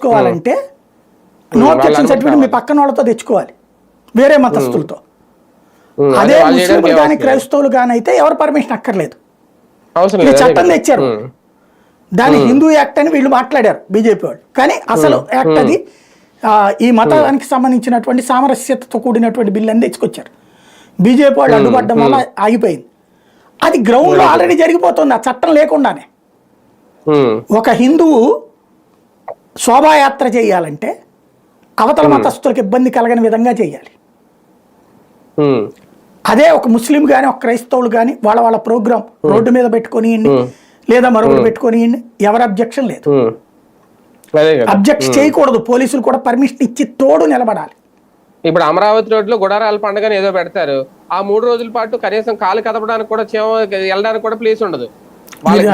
చేసుకోవాలంటే no objection certificate మీ పక్కన వాళ్ళతో తెచ్చుకోవాలి. వేరే మతస్థులతో. అదే ముస్లింలు కానీ క్రైస్తవులు కానీ అయితే ఎవరు పర్మిషన్ అక్కర్లేదు. చట్టం. తెచ్చారు. దాని హిందూ యాక్ట్ అని వీళ్ళు మాట్లాడారు బీజేపీ వాళ్ళు. కానీ అసలు యాక్ట్ అది ఈ మతానికి సంబంధించినటువంటి సామరస్యతతో కూడినటువంటి బిల్లు అని తెచ్చుకొచ్చారు. బీజేపీ వాళ్ళు అడ్డుపడడం వల్ల ఆగిపోయింది. అది గ్రౌండ్లో ఆల్రెడీ జరిగిపోతుంది ఆ చట్టం లేకుండానే. ఒక హిందువు శోభాయాత్ర చేయాలంటే అవతల మతస్థులకు ఇబ్బంది కలగని విధంగా చేయాలి. ఉమ్, అదే ఒక ముస్లిం కానీ ఒక క్రైస్తవులు కానీ వాళ్ళ వాళ్ళ ప్రోగ్రామ్ రోడ్డు మీద పెట్టుకొని లేదా మరొకటి పెట్టుకొని ఎవరి అబ్జెక్షన్ లేదు. అబ్జెక్ట్ చేయకూడదు. పోలీసులు కూడా పర్మిషన్ ఇచ్చి తోడు నిలబడాలి. ఇప్పుడు అమరావతి రోడ్లో గుడారాల పండుగని ఏదో పెడతారు. ఆ మూడు రోజుల పాటు కనీసం కాలు కదపడానికి కూడా వెళ్ళడానికి కూడా ప్లేస్ ఉండదు.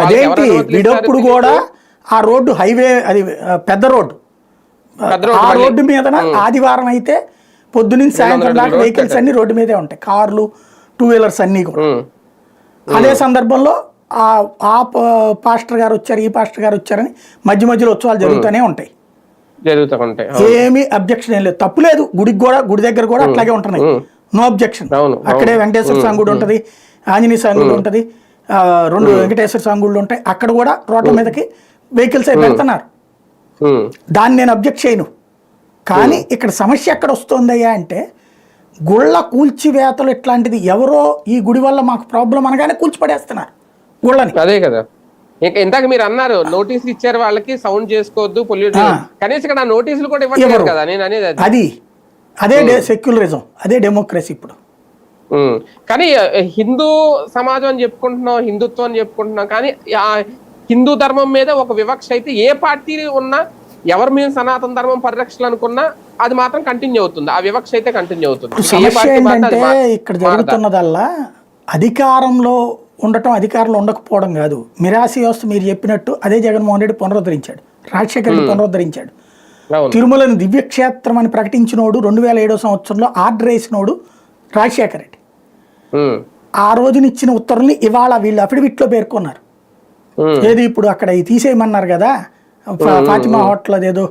అదేంటి? విడప్పుడు కూడా ఆ రోడ్డు హైవే అది పెద్ద రోడ్డు. ఆ. రోడ్డు మీద ఆదివారం అయితే పొద్దునుంచి సాయంత్రం దాకా వెహికల్స్ అన్ని రోడ్డు మీదే ఉంటాయి. కార్లు టూ వీలర్స్ అన్నీ కూడా. అదే సందర్భంలో ఆ ఆ పాస్టర్ గారు వచ్చారు ఈ పాస్టర్ గారు వచ్చారని మధ్య మధ్యలో ఉత్సవాలు జరుగుతూనే ఉంటాయి. ఏమీ అబ్జెక్షన్ ఏం లేదు. తప్పు లేదు. గుడికి కూడా గుడి దగ్గర కూడా అట్లాగే ఉంటున్నాయి. నో అబ్జెక్షన్ అక్కడే వెంకటేశ్వర స్వామి గుడి ఉంటది ఆంజనేయ స్వామి గుడి ఉంటది రెండు వెంకటేశ్వర స్వామి గుళ్ళు ఉంటాయి. అక్కడ కూడా రోడ్ల మీదకి వెహికల్స్ అవి పెడుతున్నారు దాన్ని నేను అబ్జెక్ట్ చేయను. కానీ ఇక్కడ సమస్య ఎక్కడ వస్తుందయ్యా అంటే గుళ్ళ కూల్చివేతలు ఇట్లాంటిది ఎవరో ఈ గుడి వల్ల మాకు ప్రాబ్లం అనగానే కూల్చిపడేస్తున్నారు గుళ్ళని. అదే కదా. ఇంకా ఇందాక మీరు అన్నారు నోటీసులు ఇచ్చారు వాళ్ళకి సౌండ్ చేసుకోవద్దు పొల్యూట్. కనీసం ఇక్కడ నోటీసులు కూడా ఇవ్వట్లేదు. కదా నేను అనేది అది. అది. సెక్యులరిజం అదే డెమోక్రసీ ఇప్పుడు. కానీ హిందూ సమాజం అని చెప్పుకుంటున్నాం హిందుత్వం అని చెప్పుకుంటున్నాం కానీ హిందూ ధర్మం మీద ఒక వివక్ష అయితే ఏ పార్టీ ఉన్నా ఎవరి మీద సనాతన ధర్మం పరిరక్షణ అనుకున్నా అది మాత్రం కంటిన్యూ అవుతుంది. ఆ వివక్ష అయితే కంటిన్యూ అవుతుంది. ఇక్కడ? జరుగుతున్నదల్లా అధికారంలో ఉండటం అధికారంలో ఉండకపోవడం కాదు. మిరాసి వ్యవస్థ మీరు చెప్పినట్టు అదే జగన్మోహన్ రెడ్డి పునరుద్ధరించాడు. రాజశేఖర్ రెడ్డి పునరుద్ధరించాడు. తిరుమలని దివ్యక్షేత్రం అని ప్రకటించినోడు రెండు వేల ఏడో సంవత్సరంలో ఆర్డర్ వేసినోడు రాజశేఖర రెడ్డి. ఆ రోజునిచ్చిన ఉత్తర్వుల్ని ఇవాళ వీళ్ళు అఫిడవిట్లో పేర్కొన్నారు. ఏది ఇప్పుడు అక్కడ తీసేయమన్నారు కదా? ఫాతిమా హోటల్ అదేదో